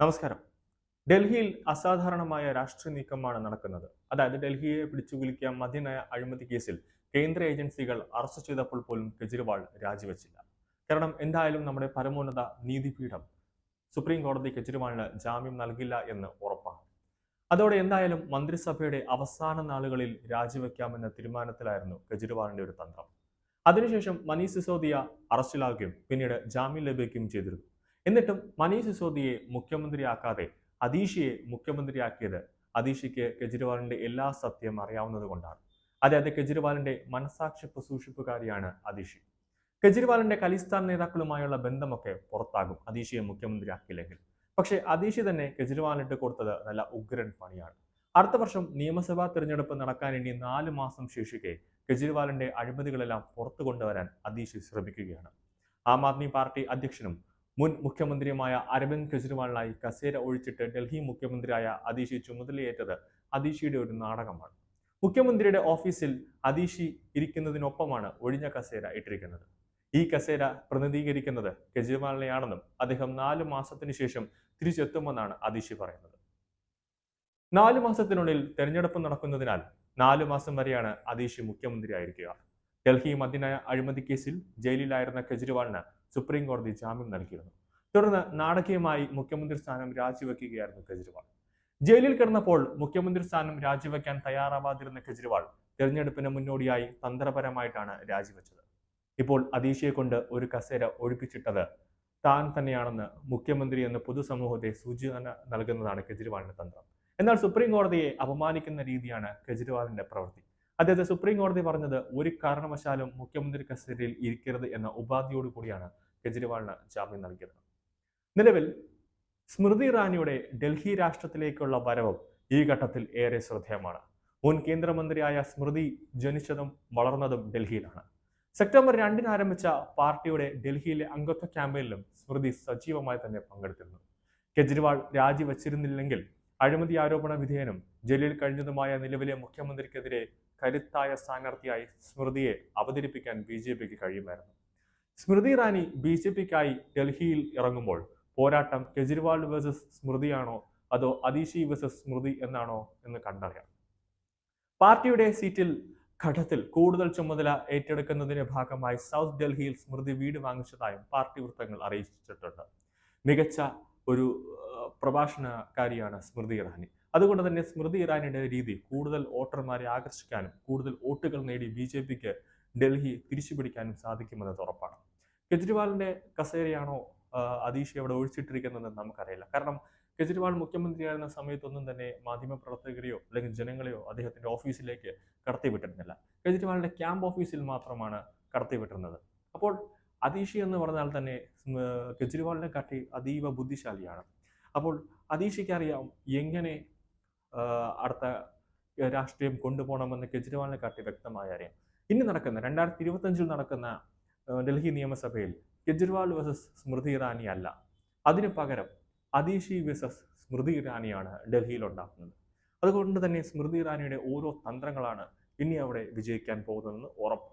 നമസ്കാരം. ഡൽഹിയിൽ അസാധാരണമായ രാഷ്ട്രീയ നീക്കമാണ് നടക്കുന്നത്. അതായത് ഡൽഹിയെ പിടിച്ചുകുലുക്കിയ മദ്യനയ അഴിമതി കേസിൽ കേന്ദ്ര ഏജൻസികൾ അറസ്റ്റ് ചെയ്തപ്പോൾ പോലും കെജ്രിവാൾ രാജിവെച്ചില്ല. കാരണം എന്തായാലും നമ്മുടെ പരമോന്നത നീതിപീഠം സുപ്രീം കോടതി കെജ്രിവാളിന് ജാമ്യം നൽകില്ല എന്ന് ഉറപ്പാണ്. അതോടെ എന്തായാലും മന്ത്രിസഭയുടെ അവസാന നാളുകളിൽ രാജിവെക്കാമെന്ന തീരുമാനത്തിലായിരുന്നു കെജ്രിവാളിന്റെ ഒരു തന്ത്രം. അതിനുശേഷം മനീഷ് സിസോദിയ അറസ്റ്റിലാകുകയും പിന്നീട് ജാമ്യം ലഭിക്കുകയും ചെയ്തിരുന്നു. എന്നിട്ടും മനീഷ് സിസോദിയെ മുഖ്യമന്ത്രിയാക്കാതെ അതീഷിയെ മുഖ്യമന്ത്രിയാക്കിയത് അതീഷിക്ക് കെജ്രിവാളിന്റെ എല്ലാ സത്യം അറിയാവുന്നത് കൊണ്ടാണ്. അതായത് കെജ്രിവാളിന്റെ മനസാക്ഷിപ്പ് സൂക്ഷിപ്പുകാരിയാണ് അതീഷി. കെജ്രിവാളിന്റെ ഖലിസ്ഥാൻ നേതാക്കളുമായുള്ള ബന്ധമൊക്കെ പുറത്താകും അതീഷിയെ മുഖ്യമന്ത്രിയാക്കിയില്ലെങ്കിൽ. പക്ഷെ അതീഷി തന്നെ കെജ്രിവാളിട്ട് കൊടുത്തത് നല്ല ഉഗ്രൻ പണിയാണ്. അടുത്ത വർഷം നിയമസഭാ തിരഞ്ഞെടുപ്പ് നടക്കാൻ ഇനി നാല് മാസം ശേഷിക്കെ കെജ്രിവാളിന്റെ അഴിമതികളെല്ലാം പുറത്തു കൊണ്ടുവരാൻ അതീഷി ശ്രമിക്കുകയാണ്. ആം ആദ്മി പാർട്ടി അധ്യക്ഷനും മുൻ മുഖ്യമന്ത്രിയുമായ അരവിന്ദ് കെജ്രിവാളിനായി കസേര ഒഴിച്ചിട്ട് ഡൽഹി മുഖ്യമന്ത്രിയായ അതീഷി ചുമതലയേറ്റത് അതീഷിയുടെ ഒരു നാടകമാണ്. മുഖ്യമന്ത്രിയുടെ ഓഫീസിൽ അതീഷി ഇരിക്കുന്നതിനൊപ്പമാണ് ഒഴിഞ്ഞ കസേര ഇട്ടിരിക്കുന്നത്. ഈ കസേര പ്രതിനിധീകരിക്കുന്നത് കെജ്രിവാളിനെയാണെന്നും അദ്ദേഹം നാല് മാസത്തിനു ശേഷം തിരിച്ചെത്തുമെന്നാണ് അതീഷി പറയുന്നത്. നാല് മാസത്തിനുള്ളിൽ തെരഞ്ഞെടുപ്പ് നടക്കുന്നതിനാൽ നാലു മാസം വരെയാണ് അതീഷി മുഖ്യമന്ത്രിയായിരിക്കുക. ഡൽഹി മദ്യനയ അഴിമതി കേസിൽ ജയിലിലായിരുന്ന കെജ്രിവാളിന് സുപ്രീം കോടതി ജാമ്യം നൽകിയിരുന്നു. തുടർന്ന് നാടകീയമായി മുഖ്യമന്ത്രി സ്ഥാനം രാജിവെക്കുകയായിരുന്നു കെജ്രിവാൾ. ജയിലിൽ കിടന്നപ്പോൾ മുഖ്യമന്ത്രി സ്ഥാനം രാജിവെക്കാൻ തയ്യാറാവാതിരുന്ന കെജ്രിവാൾ തെരഞ്ഞെടുപ്പിന് മുന്നോടിയായി തന്ത്രപരമായിട്ടാണ് രാജിവെച്ചത്. ഇപ്പോൾ അതീഷയെ കൊണ്ട് ഒരു കസേര ഒഴിപ്പിച്ചിട്ടത് താൻ തന്നെയാണെന്ന് മുഖ്യമന്ത്രി എന്ന പൊതുസമൂഹത്തെ സൂചന നൽകുന്നതാണ് കെജ്രിവാളിന്റെ തന്ത്രം. എന്നാൽ സുപ്രീം കോടതിയെ അപമാനിക്കുന്ന രീതിയാണ് കെജ്രിവാളിന്റെ പ്രവൃത്തി. അദ്ദേഹത്തെ സുപ്രീം കോടതി പറഞ്ഞത് ഒരു കാരണവശാലും മുഖ്യമന്ത്രി കസ്റ്റഡിയിൽ ഇരിക്കരുത് എന്ന ഉപാധിയോട് കൂടിയാണ് കെജ്രിവാളിന് ജാമ്യം നൽകിയത്. നിലവിൽ സ്മൃതി ഇറാനിയുടെ ഡൽഹി രാഷ്ട്രത്തിലേക്കുള്ള വരവും ഈ ഘട്ടത്തിൽ ഏറെ ശ്രദ്ധേയമാണ്. മുൻ കേന്ദ്രമന്ത്രിയായ സ്മൃതി ജനിച്ചതും വളർന്നതും ഡൽഹിയിലാണ്. സെപ്റ്റംബർ രണ്ടിന് ആരംഭിച്ച പാർട്ടിയുടെ ഡൽഹിയിലെ അംഗത്വ ക്യാമ്പയിനിലും സ്മൃതി സജീവമായി തന്നെ പങ്കെടുത്തിരുന്നു. കെജ്രിവാൾ രാജിവെച്ചിരുന്നില്ലെങ്കിൽ അഴിമതി ആരോപണ വിധേയനും ജലീൽ കഴിഞ്ഞതുമായ നിലവിലെ മുഖ്യമന്ത്രിക്കെതിരെ കരുത്തായ സ്ഥാനാർത്ഥിയായി സ്മൃതിയെ അവതരിപ്പിക്കാൻ ബി ജെ പിക്ക് കഴിയുമായിരുന്നു. സ്മൃതി ഇറാനി ബി ജെ പിക്കായി ഡൽഹിയിൽ ഇറങ്ങുമ്പോൾ പോരാട്ടം കെജ്രിവാൾ വേഴ്സസ് സ്മൃതിയാണോ അതോ അതീഷി വേഴ്സസ് സ്മൃതി എന്നാണോ എന്ന് കണ്ടറിയാം. പാർട്ടിയുടെ സീറ്റിൽ ഘട്ടത്തിൽ കൂടുതൽ ചുമതല ഏറ്റെടുക്കുന്നതിന്റെ ഭാഗമായി സൗത്ത് ഡൽഹിയിൽ സ്മൃതി വീട് വാങ്ങിച്ചതായും പാർട്ടി വൃത്തങ്ങൾ അറിയിച്ചിട്ടുണ്ട്. മികച്ച ഒരു ആ, പ്രഭാഷണകാരിയാണ് സ്മൃതി ഇറാനി. അതുകൊണ്ട് തന്നെ സ്മൃതി ഇറാനിയുടെ രീതി കൂടുതൽ വോട്ടർമാരെ ആകർഷിക്കാനും കൂടുതൽ വോട്ടുകൾ നേടി ബി ജെ പിക്ക് ഡൽഹി തിരിച്ചുപിടിക്കാനും സാധിക്കുമെന്നത് ഉറപ്പാണ്. കെജ്രിവാളിന്റെ കസേരയാണോ അതീഷ് അവിടെ ഒഴിച്ചിട്ടിരിക്കുന്നതെന്ന് നമുക്കറിയില്ല. കാരണം കെജ്രിവാൾ മുഖ്യമന്ത്രിയായിരുന്ന സമയത്തൊന്നും തന്നെ മാധ്യമപ്രവർത്തകരെയോ അല്ലെങ്കിൽ ജനങ്ങളെയോ അദ്ദേഹത്തിന്റെ ഓഫീസിലേക്ക് കടത്തിവിട്ടിരുന്നില്ല. കെജ്രിവാളിന്റെ ക്യാമ്പ് ഓഫീസിൽ മാത്രമാണ് കടത്തിവിട്ടിരുന്നത്. അപ്പോൾ അതീഷി എന്ന് പറഞ്ഞാൽ തന്നെ കെജ്രിവാളിനെ കാട്ടി അതീവ ബുദ്ധിശാലിയാണ്. അപ്പോൾ അതീഷയ്ക്കറിയാം എങ്ങനെ അടുത്ത രാഷ്ട്രീയം കൊണ്ടുപോകണമെന്ന് കെജ്രിവാളിനെ കാട്ടി വ്യക്തമായി അറിയാം. ഇനി നടക്കുന്ന രണ്ടായിരത്തി ഇരുപത്തഞ്ചിൽ നടക്കുന്ന ഡൽഹി നിയമസഭയിൽ കെജ്രിവാൾ വേഴ്സസ് സ്മൃതി ഇറാനി അല്ല. അതിന് പകരം അതീഷി വേഴ്സസ് സ്മൃതി ഇറാനിയാണ് ഡൽഹിയിൽ ഉണ്ടാക്കുന്നത്. അതുകൊണ്ട് തന്നെ സ്മൃതി ഇറാനിയുടെ ഓരോ തന്ത്രങ്ങളാണ് ഇനി അവിടെ വിജയിക്കാൻ പോകുന്നതെന്ന് ഉറപ്പ്